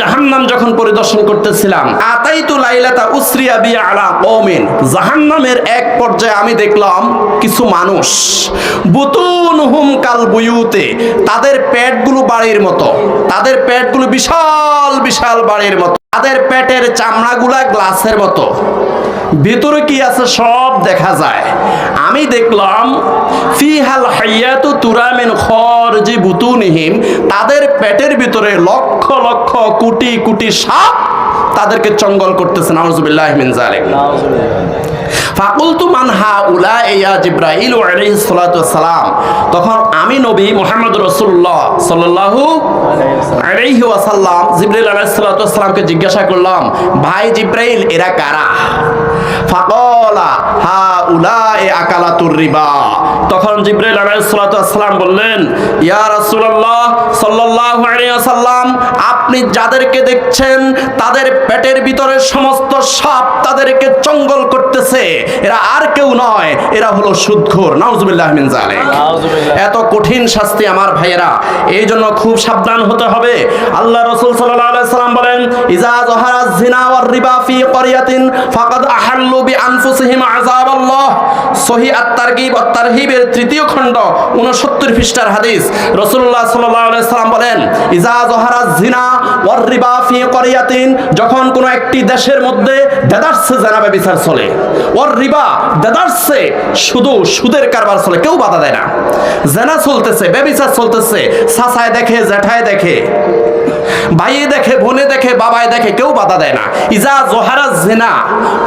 জাহান্নাম যখন পরিদর্শন করতেছিলাম, আতাইতু লাইলাতা উসরিয়া বিয়া আলা কওমিন। জাহান্নামের এক পর্যায়ে আমি দেখলাম কিছু মানুষ। বুতুনহুম কাল বুয়ুতে, তাদের পেটগুলো বাড়ির মতো, তাদের পেটগুলো বিশাল বিশাল বাড়ির মতো, তাদের পেটের চামড়াগুলা গ্লাসের মতো। ভিতরে কি আছে? সব দেখা যায়। আমি দেখলাম, ফিহাল হাইয়াতু তুরামিন খরজি বুতুনহিম, তাদের পেটের ভিতরে লক্ষ লক্ষ কোটি কোটি সাপ তাদেরকে চঙ্গল করতেছে। নাউজুবিল্লাহ মিন জালিক ফাকুলতু মানহা উলা ইয়া জিব্রাইল আলাইহিস সালাম তখন আমি নবী মুহাম্মদ রাসূলুল্লাহ সাল্লাল্লাহু আলাইহি ওয়াসাল্লাম জিব্রাইল আলাইহিস জিজ্ঞাসা করলাম, ভাই জিব্রাইল, এরা কারা? ফাকলা হা উলা এ আকালাতুর রিবা। তখন জিব্রাইল আলাইহিস বললেন ইয়া রাসূলুল্লাহ সাল্লাল্লাহু আলাইহি ওয়াসাল্লাম আপনি যাদেরকে দেখছেন তাদের পেটের ভিতরে সমস্ত সাপ তাদেরকে চঙ্গল করতেছে। এরা আর কেউ নয় এরা হলো সুদখোর। নাউজুবিল্লাহ মিন জালিক এত কঠিন শাস্তি আমার ভাইয়েরা। এই জন্য খুব সাবধান হতে হবে। আল্লাহ রাসূল সাল্লাল্লাহু আলাইহি সাল্লাম বলেন ইজা যাহারা জিনা ওয়ার রিবা ফি ক্বরিয়াতিন ফাকাদ আহাল্লু বি আনফুসিহিম আত-তারগিব ওয়াত তারহিবের তৃতীয় খণ্ড 69 পৃষ্ঠার হাদিস। আলাইহি সাল্লাম বলেন, ইজা যাহারা জিনা ওয়ার রিবা ফি ক্বরিয়াতিন যখন কোনো একটি দেশের মধ্যে দেদারসে জানাবে বিচার চলে ওর রিবা দেদারসে শুধু সুদের কারবার চলে, কেউ বাধা দেয় না। জেনা চলতেছে, ব্যবিচার চলতেছে সাসায় দেখে, জ্যাঠায় দেখে। ভাইয়ে দেখে, বোনে দেখে, বাবায় দেখে কেউ বাধা দেয় না। ইজা জোহারা জেনা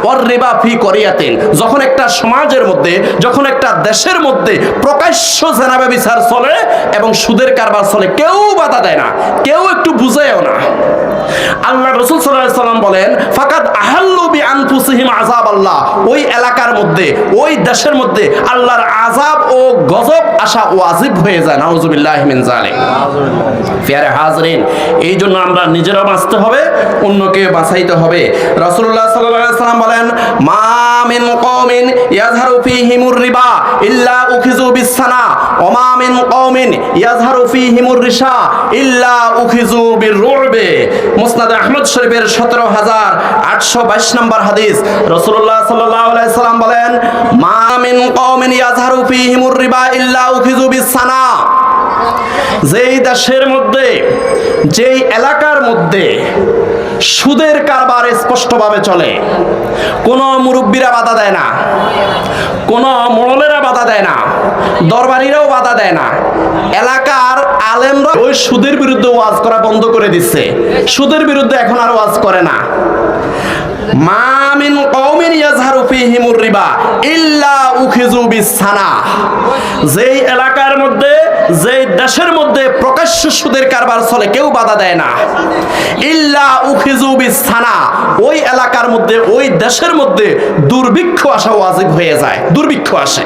পর রেবা ফি করিয়াতেন। যখন একটা সমাজের মধ্যে, যখন একটা দেশের মধ্যে প্রকাশ্য জেনা ব্যবিচার চলে এবং সুদের কারবার চলে, কেউ বাধা দেয় না। কেউ একটু বুঝেও না। আল্লাহ রসুল সাল্লাম বলেন, ফাকাদ আহাল্লু বি আনফুসিহিম আযাব আল্লাহ ওই এলাকার মধ্যে, ওই দেশের মধ্যে আল্লাহর আযাব ও গজব আসা ওয়াজিব হয়ে যায়। নাউজুবিল্লাহি ফিয়ারে হাজরিন, এই জন্য আমরা নিজেরা বাঁচতে হবে, অন্যকে বাঁচাইতে হবে। আলাইহি সাল্লাম বলেন, মা মিন কওমিন ইয়াজহারু ফীহিমুর রিবা ইল্লা উখিযু বিসানা ওয়া মা মিন কওমিন ইয়াজহারু ফীহিমুর রিশা ইল্লা উখিযু মুসনাদ আহমদ শরীফের 17822 নম্বর হাদিস। রসুল্লাহ সাল্লাম বলেন মামিন কমিন ইয়াজহারু ফীহিমুর রিবা ইল্লা উখিযু বিসানা যেই দেশের মধ্যে, যেই এলাকার মধ্যে সুদের কারবার স্পষ্টভাবে চলে। কোনো মুরব্বীরা বাধা দেয় না। কোনো মোড়লেরা বাধা দেয় না। দরবারিরাও বাধা দেয় না। এলাকার আলেমরা ওই সুদের বিরুদ্ধে ওয়াজ করা বন্ধ করে দিচ্ছে। সুদের বিরুদ্ধে এখন আর ওয়াজ করে না। মামিন কওমিন ইয়াজহারু ফীহিমুর রিবা ইল্লা উখিজু বিসানা যেই এলাকার মধ্যে, যেই দেশের মধ্যে প্রকাশ্য সুদের কারবার চলে, কেউ বাধা দেয় না। ইল্লা উখিজু বিসানা ওই এলাকার মধ্যে, ওই দেশের মধ্যে দুর্ভিক্ষ আসা ওয়াজিব হয়ে যায়, দুর্ভিক্ষ আসে।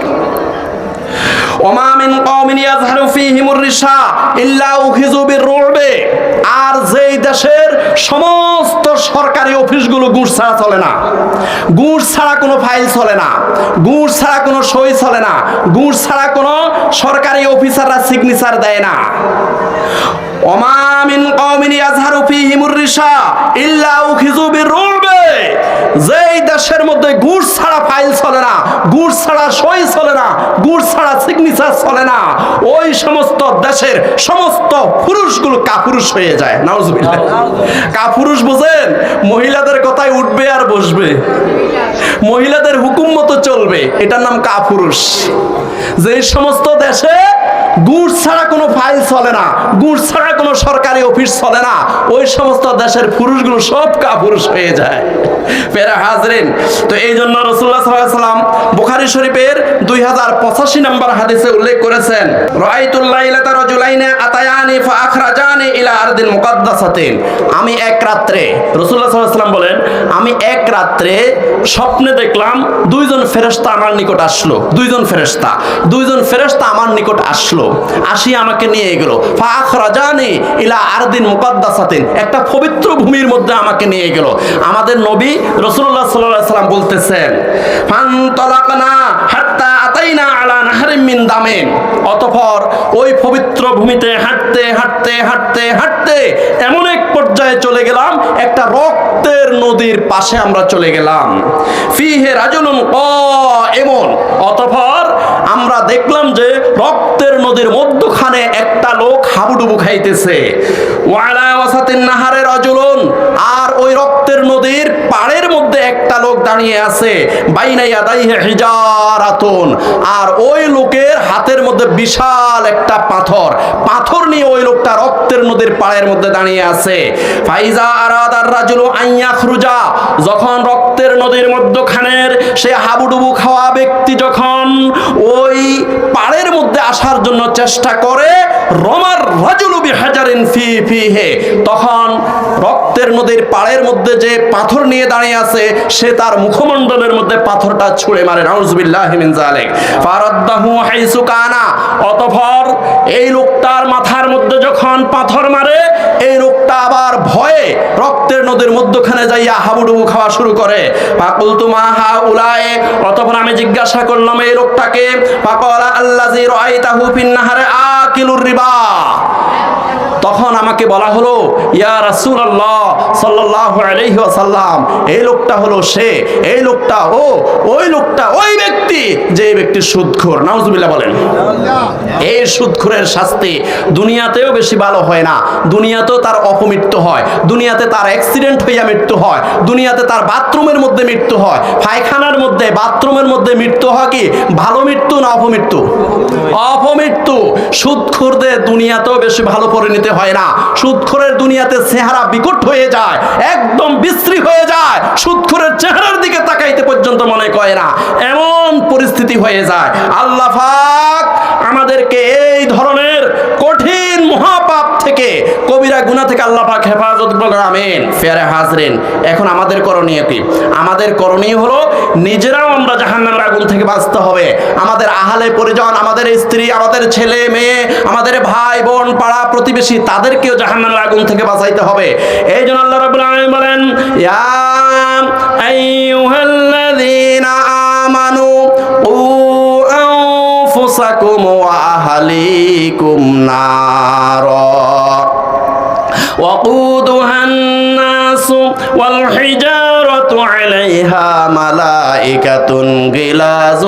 ওমা মিন কওমিন ইয়াজহারু ফীহিমুর রিশা ইল্লা আর যেই দেশের সমস্ত সরকারি অফিসগুলো ঘুষ ছাড়া চলে না। ঘুষ ছাড়া কোনো ফাইল চলে না। ঘুষ ছাড়া কোনো সই চলে না। ঘুষ ছাড়া কোনো সরকারি অফিসাররা সিগনেচার দেয় না। ওমা মিন কওমিন ইয়াজহারু ফীহিমুর রিশা ইল্লা উখিযু বিরুবে যেই দেশের মধ্যে ঘুষ ছাড়া ফাইল চলে না ঘুষ ছাড়া সই চলে না ঘুষ ছাড়া সিগনেচার চলে না। ওই সমস্ত দেশের সমস্ত পুরুষগুলো কাপুরুষ হয়ে যায়। কাপুরুষ বোঝেন? মহিলাদের কথায় উঠবে আর বসবে। মহিলাদের হুকুম মতো চলবে। এটার নাম কাপুরুষ। যে সমস্ত দেশে গুড় ছাড়া কোনো ফাইল চলে না, গুড় ছাড়া কোনো সরকারি অফিস চলে না। ওই সমস্ত দেশের পুরুষগুলো সব কাপুরুষ হয়ে যায়। পেরা হাজরিন, তো এই জন্য রসুল্লাহ সাল্লাম বুখারি শরীফের দুই হাজার পঁচাশি নম্বর হাদিসে উল্লেখ করেছেন রাইতুল্লাহ রজুলাইনে আতায়ানি ফা আখরাজানি ইলা আরদিন মুকাদ্দাসাতিন। আমি এক রাত্রে রসুল্লাহ সাল্লাম বলেন, আমি এক রাত্রে স্বপ্নে দেখলাম দুইজন ফেরেশতা আমার নিকট আসলো, দুইজন ফেরেশতা দুইজন ফেরেশতা আমার নিকট আসলো। আসি আমাকে নিয়ে গেলো। ফাখরাজানি ইলা আরদিন মুকাদ্দাসাতিন। একটা পবিত্র ভূমির মধ্যে আমাকে নিয়ে গেল। আমাদের নবী রসুল্লাহ সাল্লাহ সাল্লাম বলতেছেন হাত্তা আতাইনা মিন দামেন অতঃপর ওই পবিত্র ভূমিতে হাঁটতে হাঁটতে হাঁটতে হাঁটতে এমন এক পর্যায়ে চলে গেলাম, একটা রক্তের নদীর পাশে আমরা চলে গেলাম। ফিহে রাজুলুন ক এমন অতঃপর আমরা দেখলাম যে রক্তের নদীর মধ্যখানে একটা লোক হাবুডুবু খাইতেছে। ওয়ালা ওয়াসাতিন নাহারে রাজুলুন, আর ওই রক্তের নদীর পাড়ের মধ্যে একটা লোক দাঁড়িয়ে আছে, বাইনা ইয়াদাইহি হিজারাতুন, আর ওই লোকের হাতের মধ্যে বিশাল একটা পাথর। পাথর নিয়ে ওই লোকটা রক্তের নদীর পাড়ের মধ্যে দাঁড়িয়ে আছে। ফাইজা আরাদার রাজুলু আইয়া খুরুজা যখন রক্তের নদীর মধ্যখানের সে হাবুডুবু খাওয়া ব্যক্তি যখন ওই পাড়ের মধ্যে আসার জন্য চেষ্টা করে, রমার রাজুলু বিহাজারিন ফি ফিহে। তখন রক্তের নদীর পাড়ের মধ্যে যে পাথর নিয়ে দাঁড়িয়ে আছে, সে তার মুখমণ্ডলের মধ্যে পাথরটা ছুঁড়ে মারে। নাউজুবিল্লাহ মিন জালিক ফারাদ্দাহু হাইসু এই লোকটার মাথার মধ্যে যখন পাথর মারে, এই লোকটা আবার ভয়ে রক্তের নদীর মধ্যখানে যাইয়া হাবুডুবু খাওয়া শুরু করে। পাকুলতু মা হা উলায়ে অতঃপর আমি জিজ্ঞাসা করলাম, এই লোকটাকে? পাকলা আল্লাজি রাআইতাহু ফিন নাহারে আকিলুর রিবা। তখন আমাকে বলা হলো, ইয়া রাসূলুল্লাহ সাল্লাল্লাহু আলাইহি ওয়াসাল্লাম, এই লোকটা হলো সে, এই লোকটা ও, ওই লোকটা, ওই ব্যক্তি যে ব্যক্তি সুদখোর। নাউজুবিল্লাহ বলেন। এই সুদখোরের শাস্তি দুনিয়াতেও বেশি ভালো হয় না। দুনিয়াতেও তার অপমৃত্যু হয়। দুনিয়াতে তার অ্যাক্সিডেন্ট হইয়া মৃত্যু হয়। দুনিয়াতে তার বাথরুমের মধ্যে মৃত্যু হয়। পায়খানার মধ্যে, বাথরুমের মধ্যে মৃত্যু হয় কি? ভালো মৃত্যু না অপমৃত্যু? অপমৃত্যু। সুদখোরদের দুনিয়াতেও বেশি ভালো পরিণতি হয় না সুদখোরের দুনিয়াতে চেহারা বিকট হয়ে যায়, একদম বিশ্রী হয়ে যায় সুদখোরের চেহারার দিকে তাকাইতে পর্যন্ত মনে করে না, এমন পরিস্থিতি হয়ে যায়। আল্লাহ আমাদেরকে এই ধরনের কঠিন মহাপাপ থেকে, কবিরা গুনাহ থেকে আল্লাহ পাক হেফাজত আমিন। ফেরে হাজরিন, এখন আমাদের করণীয় কি? আমাদের করণীয় হলো, নিজেরাও আমরা জাহান্নামের আগুন থেকে বাঁচতে হবে। আমাদের আহালে পরিজন, আমাদের স্ত্রী, আমাদের ছেলে, মেয়ে, আমাদের ভাই, বোন, পাড়া প্রতিবেশী, তাদেরকেও জাহান্নামের আগুন থেকে বাঁচাইতে হবে। এই জন্য আল্লাহ রাব্বুল আলামিন বলেন, ইয়া আইয়ুহাল্লাযীনা আমানু উ আনফুসাকুম ওয়া আহলিকুম নারা। والحجارة عليها ملائكة غلاظ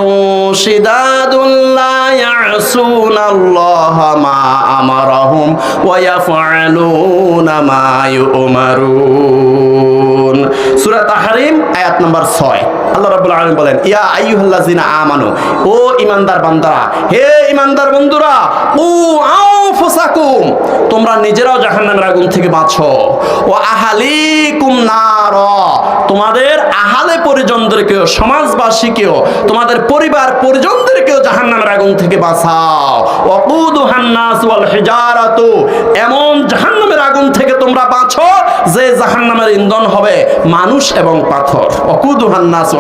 شداد لا يعصون الله ما أمرهم ويفعلون ما يؤمرون سورة تحريم آيات نمبر 6 আল্লাহ আলামিন বলেন, ইয়া ও ইমানদার বান্দারা, হে ইমানদার বন্ধুরা ও আনফুসাকুম, তোমরা নিজেরাও জাহান্নামের আগুন থেকে বাঁচো। ও আহালিকুম নার, তোমাদের আহালে পরিজনদেরকেও, সমাজবাসীকেও, তোমাদের পরিবার পরিজনদেরকেও জাহান্নামের আগুন থেকে বাঁচাও। ওয়াকুদুহান নাস ওয়াল হিজারাতু, এমন জাহান্নামের আগুন থেকে তোমরা বাঁচো যে জাহান্নামের ইন্ধন হবে মানুষ এবং পাথর। ওয়াকুদুহান নাস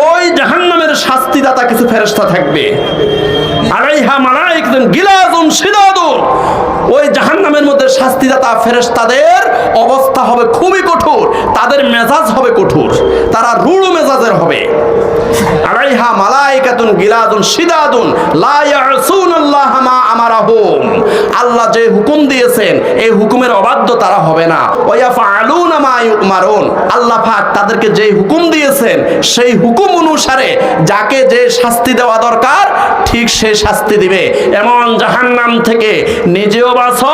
ওই জাহান্নামের শাস্তিদাতা কিছু ফেরেশতা থাকবে। আলাইহা মালাইকাতুন গিলাজুন শিদাদুন ওই জাহান্নামের মধ্যে শাস্তিদাতা ফেরেশতাদের অবস্থা হবে খুবই কঠোর, তাদের মেজাজ হবে কঠোর, তারা রুড়ো মেজাজের হবে। আলাইহা মালাইকাতুন গিলাদুন শিদাদুন, লা ইয়াসুনাল্লাহ মা আমারাহুম। আল্লাহ যে হুকুম দিয়েছেন, এই হুকুমের অবাধ্য তারা হবে না। ওয়াফআলুনা মা ইউমারুন। আল্লাহ পাক তাদেরকে যে হুকুম দিয়েছেন, সেই হুকুম অনুসারে যাকে যে শাস্তি দেওয়া দরকার, ঠিক সে শাস্তি দিবে। এমন জাহান্নাম থেকে নিজেও বাঁচো,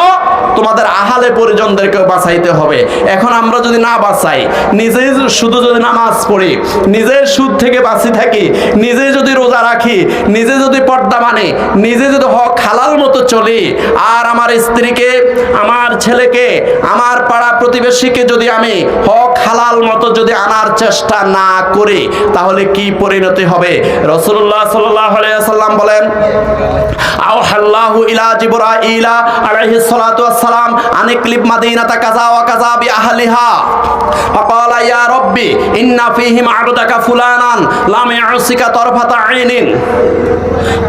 তোমাদের আহালে পরিজনদেরকেও বাঁচাইতে হবে। এখন আমরা যদি না বাঁচাই, নিজেই শুধু যদি নামাজ পড়ি নিজের সুদ থেকে বাঁচি থাকি নিজে যদি রোজা রাখি নিজে যদি পর্দা মানে নিজে যদি হক হালাল মতো চলি, আর আমার স্ত্রীকে, আমার ছেলেকে, আমার পাড়া প্রতিবেশীকে যদি আমি হক হালাল মতো যদি আনার চেষ্টা না করি, তাহলে কি পরিণতি হবে? রসুল্লাহ সাল্লাম বলেন আওহাল্লাহু ইলা জিবরাইলা আলাইহিস সালাতু ওয়াস সালাম আনিকলিব মাদিনাতা কাযা ওয়া কাযা বিআহলিহা فقال يا ربي إن فيهم عبدك فلانا لم يعصك طرفة عين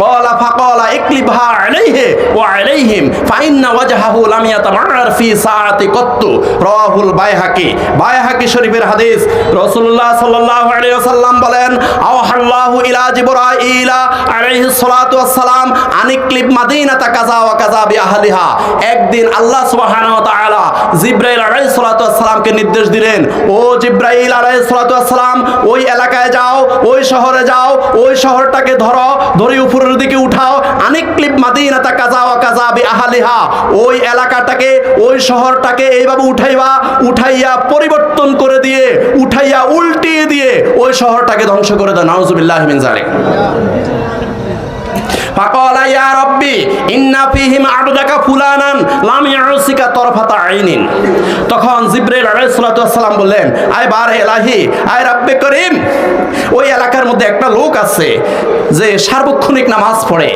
قال فقال اقلبها عليه وعليهم فإن وجهه لم يتمعر في ساعة قط رواه البيهقي বাইহাকি শরীফের হাদিস রাসূলুল্লাহ সাল্লাল্লাহু আলাইহি ওয়াসাল্লাম বলেন আওহাল্লাহু ইলা জিবরাইলা আলাইহিস সালাতু ওয়াস সালাম নির্দেশ দিলেন, ও জিব্রাইল ওই এলাকায় যাও, ওই শহরে যাও, ওই শহরটাকে ধরো উপরের দিকে উঠাও আনিকলিব মাদিনাতা কাযা ওয়া বিআহলিহা, ওই এলাকাটাকে, ওই শহরটাকে এইভাবে উঠাইবা, উঠাইয়া পরিবর্তন করে দিয়ে, উঠাইয়া উল্টিয়ে দিয়ে ওই শহরটাকে ধ্বংস করে দাও, নাউজুবিল্লাহ মিন জালিক ফাকালা, ইয়া রব্বি, ইন্না ফিহিম আডদাকা ফুলানান, লাম ইয়াসিকা তরফাতা আইনিন। তখন জিব্রাইল আলাইহিস সালাতু সালাম বললেন, আয় বারে এলাহি, আয় রব্বে করিম, ওই এলাকার মধ্যে একটা লোক আছে যে সার্বক্ষণিক নামাজ পড়ে,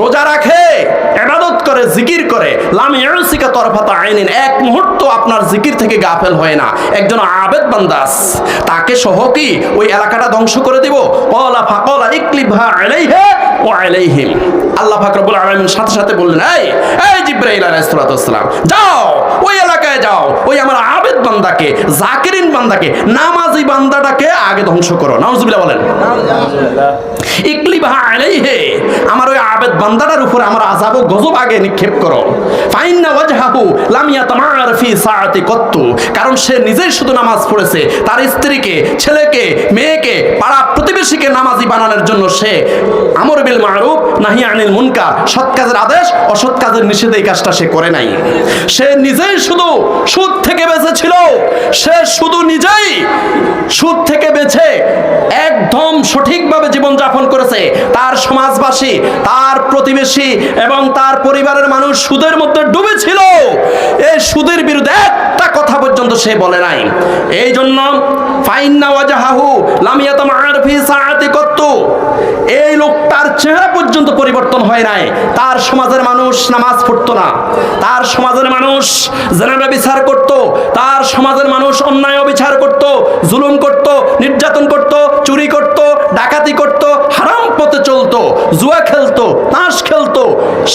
রোজা রাখে এবাদত করে, জিকির করে, লাম ইয়াসিকা তরফাতা আইনিন। এক মুহূর্ত আপনার জিকির থেকে গাফেল হয় না। একজন আবেদ বান্দাস তাকে সহ কি ওই এলাকাটা ধ্বংস করে দিব? কলা ফাকলা ইকলিভা আলাইহা আল্লাহ সাথে সাথে বললেন, এই এই জিব্রাইল আলাইহিস সালাতু ওয়াস সালাম যাও, ওই এলাকায় যাও, ওই আমার আবেদ বান্দাকে, জাকিরিন বান্দাকে, নামাজি বান্দাটাকে আগে ধ্বংস করো। নাউজুবিল্লাহ বলেন। আমার ওই আবেদ বান্দাটার উপর আমার গজব আগে নিক্ষেপ করো। ফাইন্না ওয়াজহাহু ফি সাআতি কত্তু, কারণ সে নিজেই শুধু নামাজ পড়েছে। তার স্ত্রীকে, ছেলেকে, মেয়েকে, পাড়া প্রতিবেশীকে নামাজি বানানোর জন্য সে আমর বিল মারুফ, নাহি আনিল মুনকার। সৎ কাজের আদেশ, অসৎ কাজের নিষেধ এই কাজটা সে করে নাই। সে নিজেই শুধু সুদ থেকে বেঁচেছিল। সে শুধু নিজেই সুদ থেকে বেছে একদম সঠিকভাবে জীবনযাপন করেছে। তার সমাজবাসী, তার প্রতিবেশী এবং তার পরিবারের মানুষ সুদের মধ্যে ডুবেছিল। এই সুদের বিরুদ্ধে একটা কথা পর্যন্ত সে বলে নাই। এই জন্য, ফাইন্না ওয়াজাহাহু লাম ইয়াতামার ফি সাআতি কত্তু এই লোকটার চেহারা পর্যন্ত পরিবর্তন হয় নাই। তার সমাজের মানুষ নামাজ পড়তো না। তার সমাজের মানুষ জেনারা বিচার করত। তার সমাজের মানুষ অন্যায় বিচার করত, জুলুম করত, নির্যাতন করত, চুরি করত। চলতো, জুয়া খেলতো, তাস খেলতো,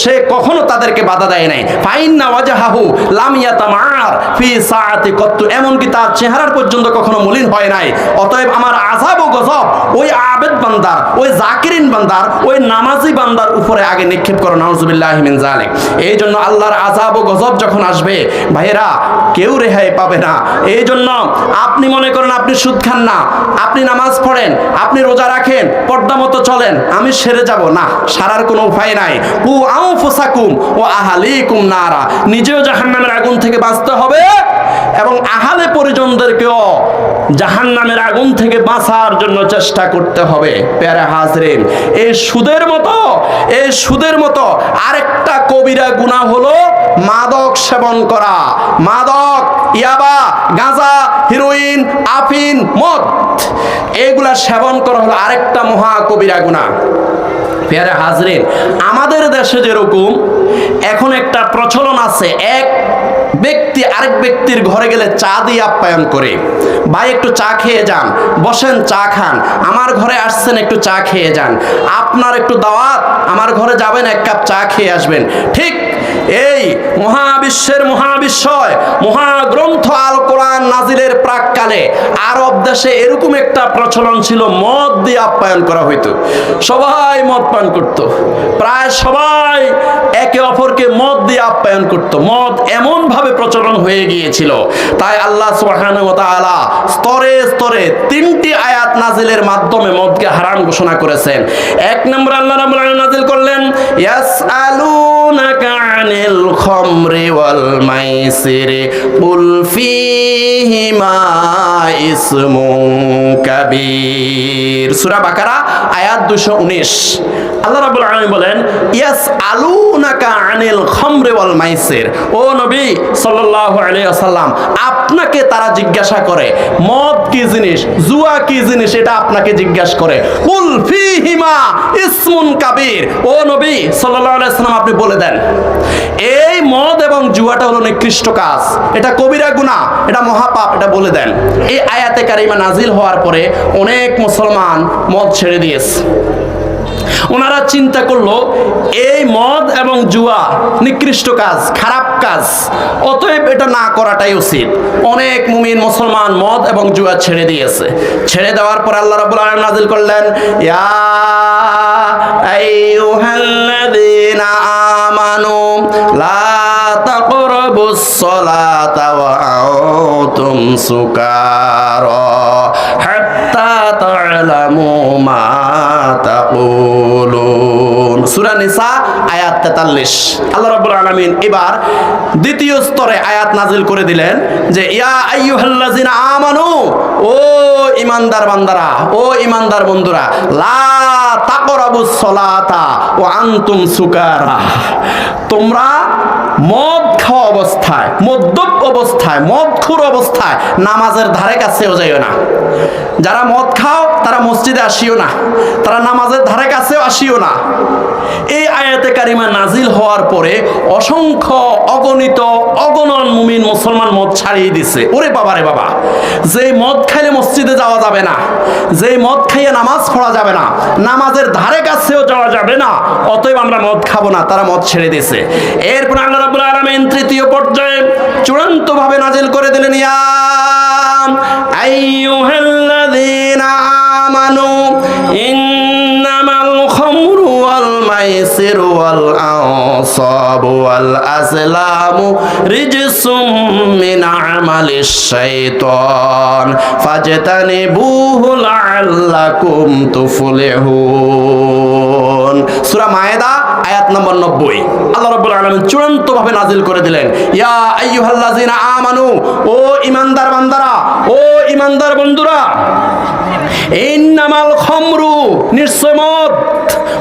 সে কখনো তাদেরকে বাধা দেয় নাই। ফাইন না ওয়াজাহাহু লাম ইয়াতামার ফি সাআতি কত্তু, এমনকি তার চেহারার পর্যন্ত কখনো মলিন হয় নাই। অতএব আমার আযাব ও গজব ওই আবেদ বান্দার, ওই জাকিরিন বান্দার, ওই নামাজি বান্দার উপরে আগে নিক্ষেপ করো, নাউজুবিল্লাহ মিন জালিক এই জন্য আল্লাহর আযাব ও গজব যখন আসবে, ভাইয়েরা, কেউ রেহাই পাবে না। এই জন্য আপনি মনে করেন আপনি সুদ খান না, আপনি নামাজ পড়েন, আপনি রোজা রাখেন, পর্দা মতো চলেন আমি সেরে যাব না, সারার কোনো উপায় নাই। উ আউ ফুসাকুম ও আহালিকুম নারা। নিজেও জাহান্নামের আগুন থেকে বাঁচতে হবে এবং আহালে পরিজনদেরকেও জাহান্নামের আগুন থেকে বাঁচার জন্য চেষ্টা করতে হবে। প্যারা হাজরেন এই সুদের মতো এই সুদের মতো আরেকটা কবিরা গুনাহ হলো মাদক সেবন করা। মাদক ইয়াবা, গাঁজা, হিরোইন, আফিন, মদ। এগুলা সেবন করা হলো আরেকটা মহা কবিরা গুণা পেয়ারে হাজরিন, আমাদের দেশে যেরকম এখন একটা প্রচলন আছে, এক ব্যক্তি আরেক ব্যক্তির ঘরে গেলে চা দিয়ে আপ্যায়ন করে, ভাই, একটু চা খেয়ে যান, বসেন, চা খান, আমার ঘরে আসছেন, একটু চা খেয়ে যান, আপনার একটু দাওয়াত, আমার ঘরে যাবেন, এক কাপ চা খেয়ে আসবেন। ঠিক এই মহাবিশ্বের মহাবিশ্বয়, মহাগ্রন্থ আল কোরআন নাজিলের প্রাককালে আরব দেশে এরকম একটা প্রচলন ছিল, মদ দিয়ে আপ্যায়ন করা হইতো। সবাই মদ পান করত। প্রায় সবাই একে অপরকে মদ দিয়ে আপ্যায়ন করত। মদ এমন ভাবে প্রচলন হয়ে গিয়েছিল? তাই আল্লাহ স্তরে স্তরে তিনটি আয়াত নাজিলের মাধ্যমে মদকে হারাম ঘোষণা করেছেন। এক নম্বর আল্লাহ আলামিন নাজিল করলেন, ইয়াসআলুনাকা আনিল খামরি ওয়াল মাইসিরি বাকারা, আয়াত 219 আল্লাহ রাব্বুল আলামিন বলেন ইয়াস আলুনাকা আনিল ওয়াল ও নবী আপনাকে তারা জিজ্ঞাসা করে, মদ কি জিনিস? জুয়া কি জিনিস? এটা আপনাকে জিজ্ঞাসা করে, কুল ফিহিমা ইসমুন কাবীর। ও নবী সাল্লাল্লাহু আলাইহি ওয়াসাল্লাম, আপনি বলে দেন, এই মদ এবং জুয়াটা হলো নিকৃষ্ট কাজ। এটা কবিরা গুনাহ, এটা মহাপাপ, এটা বলে দেন। এই আয়াতে কারিমা নাজিল হওয়ার পরে অনেক মুসলমান মদ ছেড়ে দিয়েছে। ওনারা চিন্তা করল, এই মদ এবং জুয়া নিকৃষ্ট কাজ, খারাপ কাজ, অতএব এটা না করাটাই উচিত। অনেক মুমিন মুসলমান মদ এবং জুয়া ছেড়ে দিয়েছে। ছেড়ে দেওয়ার পর আল্লাহ রাব্বুল আলামিন নাজিল করলেন, ইয়া আইয়ুহাল্লাযীনা আমানু, লা তাকরাবুস সালাতা ওয়া আনতুম সুকারা। তা'লামু মা তাকুলুন সূরা নিসা, আয়াত 43 আল্লাহ রাব্বুল আলামিন এবার দ্বিতীয় স্তরে আয়াত নাজিল করে দিলেন যে ও ইমানদার বান্দারা, ও ইমানদার লা আনতুম তোমরা মদ খাওয়া অবস্থায়, মদ্যপ অবস্থায়, মদখুর অবস্থায় নামাজের ধারে কাছেও যাইও না। যারা মদ খাও, তারা মসজিদে আসিও না। তারা নামাজের ধারে কাছেও আসিও না। এই আয়াতে কারিমা নাজিল হওয়ার পরে অসংখ্য অগণিত অগণন মুমিন মুসলমান মদ ছাড়িয়ে দিছে। ওরে বাবা রে বাবা যে মদ খাইলে মসজিদে যাওয়া যাবে না যে মদ খাইয়ে নামাজ পড়া যাবে না, নামাজের ধারে কাছেও যাওয়া যাবে না, অতএব আমরা মদ খাব না, তারা মদ ছেড়ে দিছে এরপর আল্লাহ রাব্বুল আলামিন তৃতীয় পর্যায়ে চূড়ান্ত ভাবে নাজিল করে দিলেন, ইয়া আইয়ুহাল্লাযীনা আমানু ইন্নামাল খামরু ওয়াল মাইসিরু ওয়াল আনসাবু ওয়াল আজলামু রিজসুম মিন আমালিশ শাইতান ফাজতানিবুহু লাআল্লাকুম তুফলিহুন। সূরা মায়েদা, আয়াত নম্বর 90 আল্লাহ রব্বুল আলামিন চূড়ান্ত ভাবে নাজিল করে দিলেন, ইয়া আইয়ুহাল্লাযিনা আমানু, ও ইমানদার বান্দারা, ও ইমানদার বন্ধুরা, ইন্নামাল খমরু, নিশ্চয় মদ,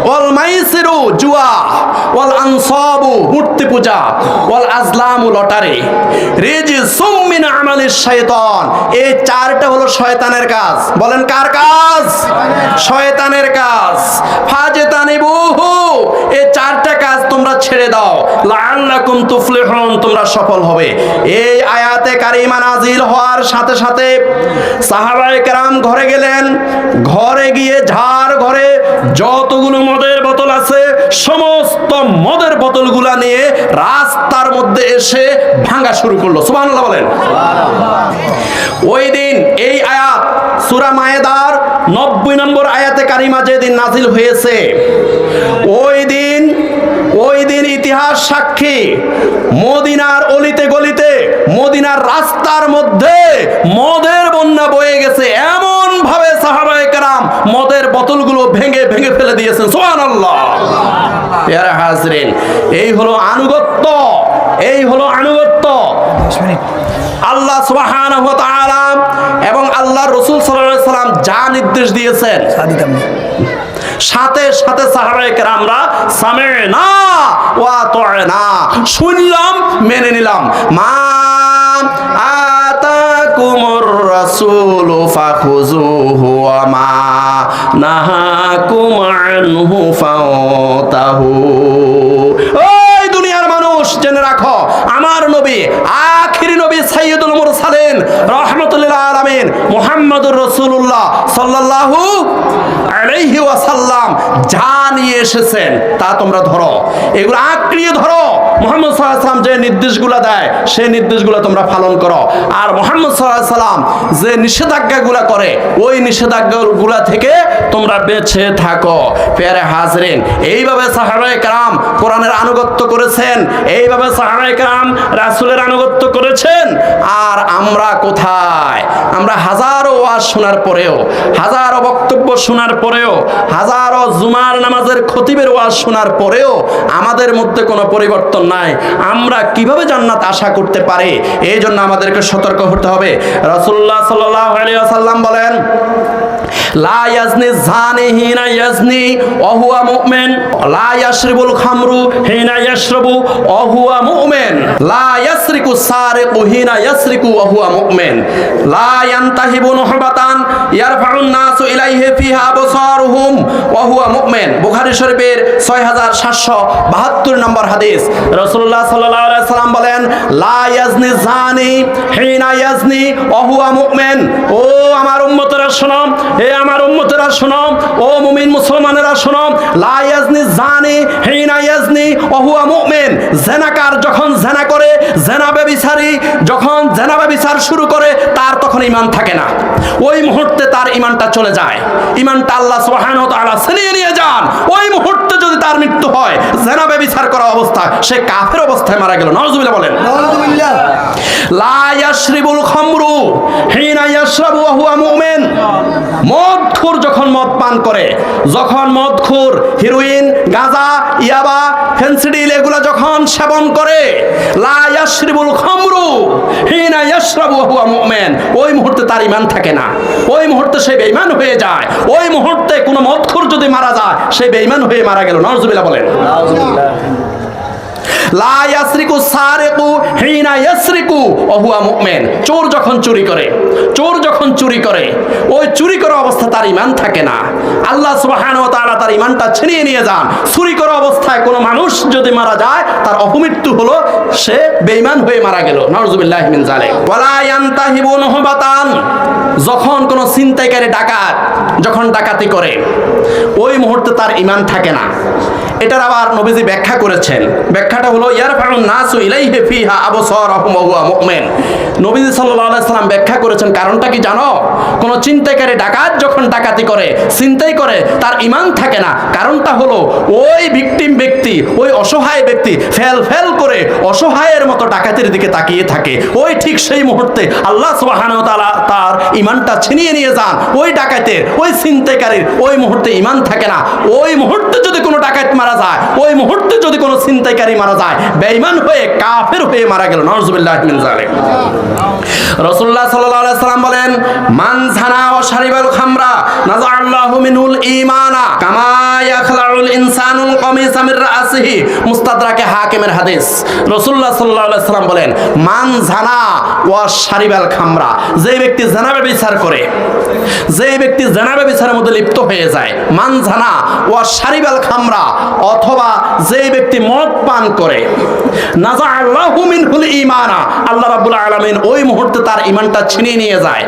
ওয়াল মাইসিরু জুয়া ওয়াল আনসাবু মূর্তি পূজা ওয়াল আজলামু লটারি। রিজসুম মিন আমালিশ শয়তান। এই চারটা হলো শয়তানের কাজ। বলেন কার কাজ। শয়তানের কাজ। ফাজতানিবুহু। এই চারটা ছেড়ে দাও। লাআল্লাকুম তুফলিহুন, তোমরা সফল হবে। এই আয়াতে কারিমা নাজিল হওয়ার সাথে সাথে সাহাবায়ে কেরাম ঘরে গেলেন। ঘরে গিয়ে ঝাড় ঘরে যতগুলো মদের বোতল আছে, সমস্ত মদের বোতলগুলা নিয়ে রাস্তার মধ্যে এসে ভাঙা শুরু করল। সুবহানাল্লাহ বলেন। ওই দিন এই আয়াত, সূরা মায়েদার নব্বই নম্বর আয়াতে কারিমা যেদিন নাজিল হয়েছে ওই দিন ওই দিন ইতিহাস সাক্ষী। মদিনার অলিতে গলিতে, মদিনার রাস্তার মধ্যে মদের বন্যা বয়ে গেছে। এমন ভাবে সাহাবায়ে মদের বোতলগুলো ভেঙে ভেঙে ফেলে দিয়েছেন। পেয়ারা হাজরিন, এই হলো আনুগত্য। এই হলো আনুগত্য। আল্লাহ তাআলা এবং আল্লাহ রসুল সাল্লাম যা নির্দেশ দিয়েছেন। সাথে সাথে সাহাবায়ে কেরামরা সামে না ওয়া না শুনলাম, মেনে নিলাম। মা আতাকুমুর রাসূলু ফাখুযুহু ওয়া মা নাহাকুম আনহু ফাওতাহু। ওই দুনিয়ার মানুষ, জেনে রাখো, আমার নবী, আখিরি নবী সাইয়্যিদুল মুরসালিন, রাহমাতুল্লিল আলমিন মোহাম্মদুর রসুল্লাহ সাল্লাহু আলাইহি ওয়াসাল্লাম, যা নিয়ে এসেছেন তা তোমরা ধরো। এগুলো আঁকড়িয়ে ধরো। মোহাম্মদ যে নির্দেশগুলো দেয়, সেই নির্দেশগুলো তোমরা পালন করো। আর মোহাম্মদ সাল্লাম যে নিষেধাজ্ঞাগুলো করে, ওই নিষেধাজ্ঞাগুলো থেকে তোমরা বেছে থাকো। পেয়ারে এইভাবে সাহারায় কোরআনের আনুগত্য করেছেন, এইভাবে সাহারায় রাসুলের আনুগত্য করেছেন, আর আমরা কোথায়? আমরা হাজারো ওয়াজ শোনার পরেও, হাজারো বক্তব্য শোনার পরেও, হাজারো জুমার নামাজের খতিবের ওয়াজ শোনার পরেও আমাদের মধ্যে কোনো পরিবর্তন নাই। আমরা কীভাবে জান্নাত আশা করতে পারি? এই জন্য আমাদেরকে সতর্ক হতে হবে। রাসূলুল্লাহ সাল্লাল্লাহু আলাইহি ওয়াসাল্লাম বলেন লা ইয়াজনি জানি হিনা ইয়াজনি ওহুয়া মুমিন। লা ইয়াশরিবুল খামরু হিনা ইয়াশরাবু ওহুয়া মুমিন। লা ইয়াসরিকু সারিকু হিনা ইয়াসরিকু ওহুয়া মুমিন। লা ইয়ানতাহিবু নুহবাতান, ইয়ারফাউন নাসু ইলাইহি ফিহা আবসারুহুম ওহুয়া মুমিন। বুখারী শরীফের 6772 নম্বর হাদিস। রাসূলুল্লাহ সাল্লাল্লাহু আলাইহি সাল্লাম বলেন, লা ইয়াজনি জানি হিনা ইয়াজনি ওহুয়া মুমিন। ও আমার উম্মতেরা শোনো হে আমার উম্মতেরা শোনো, ও মুমিন মুসলমানেরা শোনো, লা ইয়াজনি জানি হিনা ইয়াজনি, ওহুয়া মুমিন। জেনাকার যখন জেনা করে, জেনা ব্যভিচারী যখন জেনা ব্যভিচার শুরু করে, তার তখন ঈমান থাকে না। ওই মুহূর্তে তার ঈমানটা চলে যায়। ঈমানটা আল্লাহ সুবহানাহু ওয়া তাআলা ছিনিয়ে নিয়ে যান। ওই মুহূর্তে যদি তার মৃত্যু হয়, জেনা ব্যভিচার করা অবস্থায় সে কাফের অবস্থায় মারা গেল। নাউজুবিল্লাহ বলেন। লা ইয়াশরিবুল খামরু হিনা ইয়াশরাবু ওয়া হুয়া মুমিন। মদখোর যখন মদ পান করে, যখন মদখোর হিরোইন, গাঁজা, ইয়াবা ফেন্সিডিল এগুলা যখন সেবন করে, লা ইয়াশরিবুল খামরু হিনা ইয়াশরাবু ওয়া হুয়া ওই মুহূর্তে তার ঈমান থাকে না। ওই মুহূর্তে সে বেঈমান হয়ে যায়। ওই মুহূর্তে কোনো মদখোর যদি মারা যায়, সে বেঈমান হয়ে মারা গেল। নাউজুবিল্লাহ বলেন। লা ইয়াসরিকু সারিকু হিনা ইয়াসরিকু ওয়া হুয়া মুমিন। চোর যখন চুরি করে, চোর যখন চুরি করে, ওই চুরি করা অবস্থা তার ঈমান থাকে না। আল্লাহ সুবহানাহু ওয়া তাআলা তার ঈমানটা ছিনিয়ে নিয়ে যান। চুরি করা অবস্থায় কোনো মানুষ যদি মারা যায়, তার অপমৃত্যু হলো, সে বেঈমান হয়ে মারা গেল। নাউজুবিল্লাহি মিন জালিক ওয়ালা ইয়ানতাহিবু নুহবাতান। যখন কোনো ছিনতাইকারী ডাকাত, যখন ডাকাতি করে, ওই মুহূর্তে তার ঈমান থাকে না। এটার আবার নবীজি ব্যাখ্যা করেছেন। ব্যাখ্যাটা হলো, ইয়ারফাউন নাসু ইলাইহি ফিহা আবসারহুম ওয়া হুয়া মুমিন। নবীজি সাল্লাল্লাহু আলাইহি সাল্লাম ব্যাখ্যা করেছেন, কারণটা কি জানো? কোন চিন্তাকারী ডাকাত যখন ডাকাতি করে চিন্তাই করে, তার ঈমান থাকে না। কারণটা হলো, ওই ভিকটিম ব্যক্তি, ওই অসহায় ব্যক্তি ফেল ফেল করে অসহায়ের মতো ডাকাতির দিকে তাকিয়ে থাকে। ওই ঠিক সেই মুহূর্তে আল্লাহ সুবহানাহু তাআলা তার ঈমানটা ছিনিয়ে নিয়ে যান। ওই ডাকাতের, ওই চিন্তাকারীর ওই মুহূর্তে ঈমান থাকে না। ওই মুহূর্তে যদি কোনো ডাকাত মারা যায়। ওই মুহূর্তে যদি কোনো চিন্তাকারী মারা যায়, বেঈমান হয়ে, কাফের হয়ে মারা গেল। সাল্লাল্লাহু আলাইহি সাল্লাম বলেন, মান ওয়া শারিবাল খামরা মিনুল ইনসানুল মির রাসিহি। মুস্তাদরাকে হাকিমের হাদিস। সাল্লাম বলেন, মান ওয়া শারিবাল খামরা, যে ব্যক্তি জানাবে বিচার করে, যে ব্যক্তি জানাবে বিচারের মধ্যে লিপ্ত হয়ে যায়, মান ওয়া শারিবাল খামরা অথবা যে ব্যক্তি মদ পান করে নাজা আল্লাহু আল্লাহ ওই মুহূর্তে তার ইমানটা নিয়ে যায়।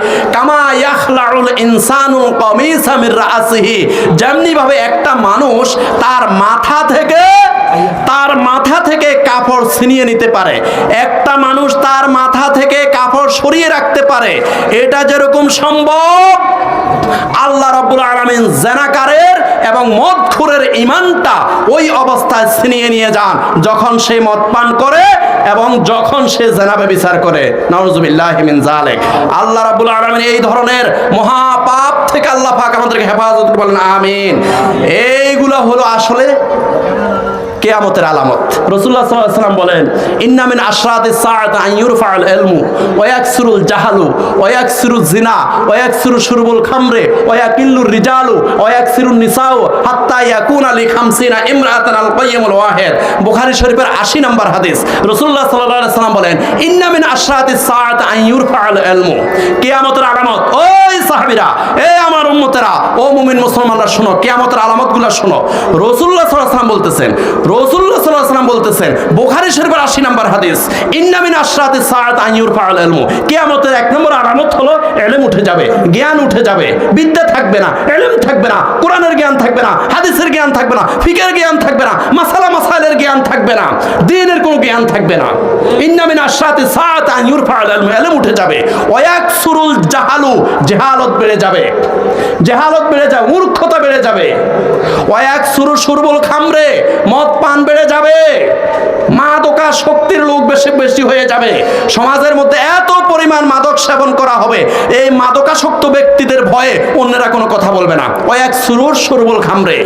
যেমনি ভাবে একটা মানুষ তার মাথা থেকে কাপড় ছিনিয়ে নিতে পারে। একটা মানুষ তার মাথা থেকে কাপড় সরিয়ে রাখতে পারে। এটা যেরকম সম্ভব, আল্লাহ রাব্বুল আলামিন জেনাকারের এবং মদখুরের ঈমানটা ওই অবস্থায় ছিনিয়ে নিয়ে যান, যখন সে মদ পান করে এবং যখন সে জেনাবে বিচার করে। নাউজুবিল্লাহি মিন জালিক আল্লাহ রাব্বুল আলামিন এই ধরনের মহাপাপ থেকে আল্লাহ পাক আমাদেরকে হেফাজত বলেন আমিন। এইগুলো হলো আসলে কেয়ামতের আলামত। রসুল্লাহ সাল্লাম বলেন ইন্নামিন আশরাতে জাহালু জিনা খামরে রিজালু হাত্তা খামসিনা ইমরাতান আল শরীফের 80 নম্বর হাদিস রসুল্লাহ আলাইহি সাল্লাম বলেন ইন্নামিন আশরাতে সাআত আন কিয়ামতের আলামত, ওই আমার উম্মতেরা, ও মুমিন মুসলমানরা শোনো, কিয়ামতের আলামতগুলো শোনো। সাল্লাল্লাহু সাল্লাম বলতেছেন রসুল্লাহ সাল্লাহ সাল্লাম বলতেছেন, বোখারি শরীফের আশি নম্বর হাদিস ইন্নামিন আশরাতে সাআত আইয়ুর ফাআল ইলমু কিয়ামতের এক নম্বর আলামত হলো ইলম উঠে যাবে, জ্ঞান উঠে যাবে, বিদ্যা থাকবে না ইলম থাকবে না, কোরআনের জ্ঞান থাকবে না, হাদিসের জ্ঞান থাকবে না, ফিকের জ্ঞান থাকবে না, মাসালা মাসাইলের জ্ঞান থাকবে না দ্বীনের কোনো জ্ঞান থাকবে না। ইন্নামিন আশরাতে সাআত আইয়ুর ফাআল ইলমু ইলম উঠে যাবে। ওয়াকসুরুল জাহালু জাহালত বেড়ে যাবে। জাহালত বেড়ে যাবে মূর্খতা বেড়ে যাবে। ওয়াকসুরু শুরবুল খামরে, মদ পান বেড়ে যাবে। মাদকা শক্তির লোক বেশি বেশি হয়ে যাবে। সমাজের মধ্যে এত পরিমাণ মাদক সেবন করা হবে, এই মাদকাসক্ত ব্যক্তিদের ভয়ে অন্যরা কোনো কথা বলবে না। এক সুরুর সুরবুল খামরে।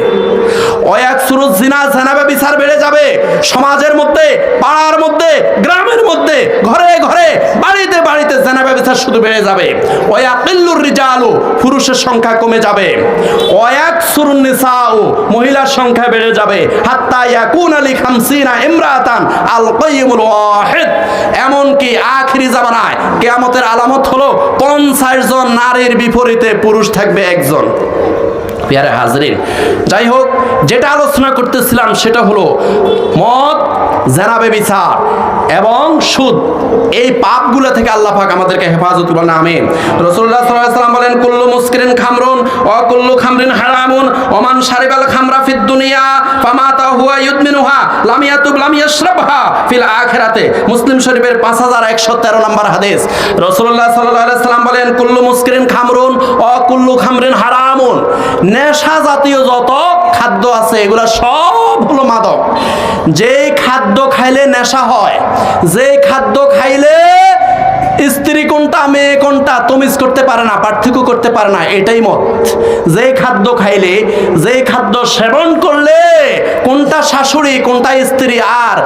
এক সুরুর জিনা জেনাবে বিচার বেড়ে যাবে। সমাজের মধ্যে, পাড়ার মধ্যে, গ্রামের মধ্যে, ঘরে ঘরে, বাড়িতে বাড়িতে জেনাবে প্রেসার শুধু বেড়ে যাবে। ওয়াকিল্লুর রিজালু, পুরুষের সংখ্যা কমে যাবে। ওয়াকসুরুন নিসাউ মহিলার সংখ্যা বেড়ে যাবে। হাত্তা ইয়াকুন আলী খামসিনা ইমরাতান আল কাইয়ুমুল ওয়াহিদ। এমনকি আখিরি জামানায় কিয়ামতের আলামত হলো 50 জন নারীর বিপরীতে পুরুষ থাকবে একজন। পেয়ারে হাজরিন, যাই হোক, যেটা আলোচনা করতেছিলাম সেটা হলো মদ জেনাবে বিচার। এবং সুদ। এই পাপগুলো থেকে আল্লাহ পাক আমাদেরকে হেফাজত করুন, আমিন। রাসূলুল্লাহ সাল্লাল্লাহু আলাইহি সাল্লাম বলেন, কুল্লু মুসকিরিন খামরুন, ওয়া কুল্লু খামরিন হারামুন ওমান শারিবাল খামরা ফিদ দুনিয়া ফামাতা হুয়া ইউদমিনুহা, লাম ইয়াতুব, লাম ইয়াশরাবহা ফিল আখিরাতে। মুসলিম শরীফের 5113 নম্বর হাদিস। রাসূলুল্লাহ সাল্লাল্লাহু আলাইহি সাল্লাম বলেন, কুল্লু মুসকিরিন খামরুন, ওয়া কুল্লু খামরিন হারামুন। নেশা জাতীয় যত খাদ্য আছে, এগুলা সব হলো মাদক। যেই খাদ্য খাইলে নেশা হয় যেই খাদ্য খাইলে স্ত্রী কোনটা, মেয়ে কোনটা তমিজ করতে পারে না, পার্থক্য করতে পারে না, এটাই মত। যে খাদ্য খাইলে, যে খাদ্য সেবন করলে কোনটা শাশুড়ি, কোনটা স্ত্রী, আর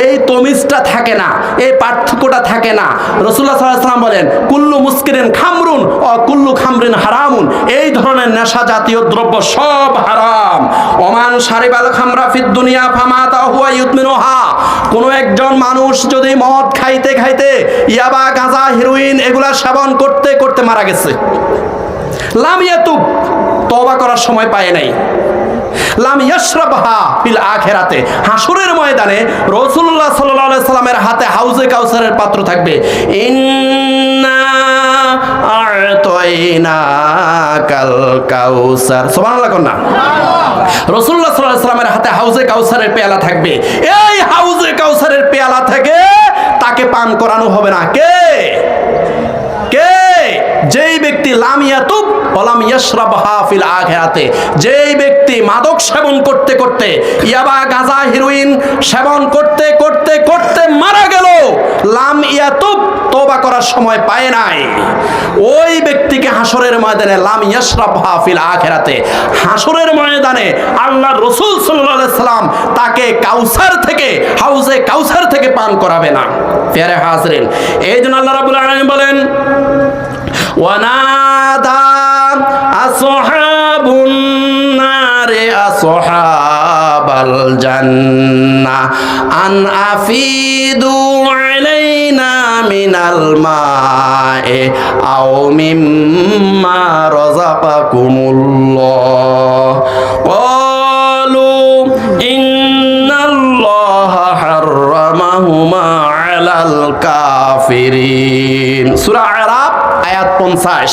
এই তমিজটা থাকে না, এই পার্থক্যটা থাকে না। রসুল্লাহ সাল্লাম বলেন, কুল্লু মুস্কিরিন খামরুন ও কুল্লু খামরিন হারামুন। এই ধরনের নেশা জাতীয় দ্রব্য সব হারাম। ওমান সারিবাল খামরা ফিদ দুনিয়া ফামাতা হুয়া ইউতমিনুহা। কোনো একজন মানুষ যদি মদ খাইতে খাইতে ইয়াবা, গাঁজা হিরোইন এগুলা সেবন করতে করতে মারা গেছে। লাম ইয়াতুব, তওবা করার সময় পায় নাই। ময়দানে হাতে হাউজে কাউসারের পাত্র থাকবে। ইন্না কাল কাউসার কোন না। রাসূলুল্লাহ সাল্লাল্লাহু সাল্লামের হাতে হাউজে কাউসারের পেয়ালা থাকবে। এই হাউজে কাউসারের পেয়ালা থেকে তাকে পান করানো হবে না। কে? কে? যেই ব্যক্তি লাম ওলাম ইয়াশরাবহা ফিল আখিরাতে। যেই ব্যক্তি মাদক সেবন করতে করতে, ইয়াবা গাঁজা হিরোইন সেবন করতে করতে করতে মারা গেল, লাম ইয়াতুব তোবা করার সময় পায় নাই। ওই ব্যক্তিকে হাসরের ময়দানে লাম ইয়াশরাবহা ফিল আখিরাতে। হাসরের ময়দানে আল্লাহ রসুল আলাইহি সাল্লাম তাকে কাউসার থেকে, হাউজে কাউসার থেকে পান করাবে না। পেয়ারে হাজরিন, এই জন্য আল্লাহ রাব্বুল আলামিন বলেন ওয়ানাদা আসহাবুন নারে আসহাবাল জান্নাহ আন আফিদু আলাইনা মিনাল মায়ে আও মিম্মা রাযাকাকুমুল্লাহ ক্বালু ইন্নাল্লাহা হাররামাহুমা আলাল কাফিরিন। সূরা আয়াত পঞ্চাশ।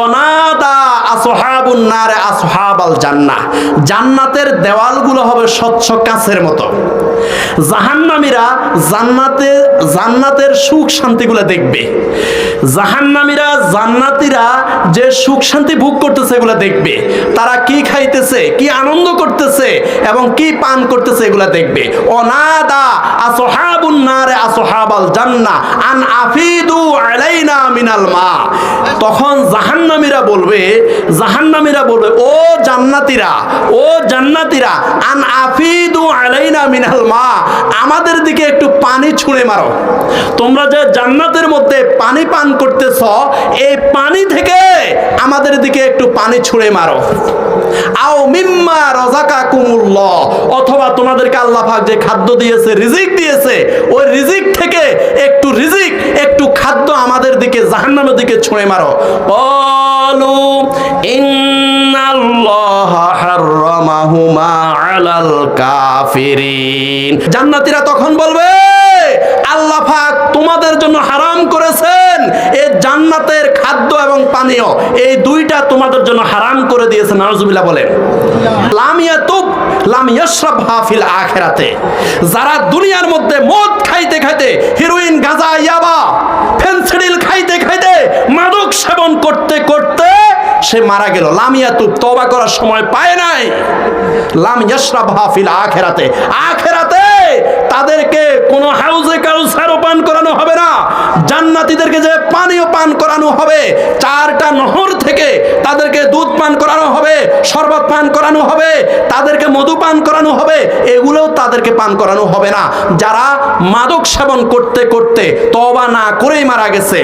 অনাদা জান্নাতের দেওয়ালগুলো হবে স্বচ্ছ কাঁচের মতো। জাহান্নামীরা জান্নাতে, জান্নাতের সুখ শান্তিগুলো দেখবে। জাহান্নামীরা, জান্নাতীরা যে সুখ শান্তি ভোগ করতেছে এগুলো দেখবে। তারা কি খাইতেছে, কি আনন্দ করতেছে এবং কি পান করতেছে এগুলো দেখবে। অনাদা আসহাবুন নারে আসহাবাল জান্নাহ আন আফিদু আলাইনা মিনাল মা। তখন জাহান্নামীরা বলবে জাহান্নামীরা বলবে, ও জান্নাতিরা ও জান্নাতিরা, আন আফিদু আলাইনা মিনাল মা, আমাদের দিকে একটু পানি ছুঁড়ে মারো। তোমরা যে জান্নাতের মধ্যে পানি পান করতেছ, এই পানি থেকে আমাদের দিকে একটু পানি ছুঁড়ে মারো। আও মিম্মা রাজাকা কুমুল্লাহ অথবা তোমাদেরকে আল্লাহ পাক যে খাদ্য দিয়েছে, রিজিক দিয়েছে, ওই রিজিক থেকে একটু রিজিক, একটু খাদ্য আমাদের দিকে, জাহান্নামের দিকে ছুঁড়ে মারো। বলু ইন্নাল্লাহ হাররামাহুমা আলাল কাফিরিন। জান্নাতীরা তখন বলবে আল্লাহ পাক তোমাদের জন্য হারাম করেছেন। এই জান্নাতের খাদ্য এবং পানীয়, এই দুইটা তোমাদের জন্য হারাম করে দিয়েছে নাউজুবিল্লাহ বলেন। লাম ইয়াতুব, লাম ইয়াশরাব হাফিল আখিরাতে। যারা দুনিয়ার মধ্যে মদ খাইতে খাইতে, হিরোইন, গাঁজা, ইয়াবা, ফেন্সিডিল খাইতে খাইতে, মাদক সেবন করতে করতে সে মারা গেল। লামিয়া তুব তবা করার সময় পায় নাই। লাম ইয়াশরাব হাফিল আখেরাতে। আখেরাতে তাদেরকে কোনো হাউজে কাউসারও পান করানো হবে না। জান্নাতিদেরকে যে পানীয় পান করানো হবে, চারটা নহর থেকে তাদেরকে দুধ পান করানো হবে, শরবত পান করানো হবে, তাদেরকে মধু পান করানো হবে, এগুলোও তাদেরকে পান করানো হবে না। যারা মাদক সেবন করতে করতে তবা না করেই মারা গেছে।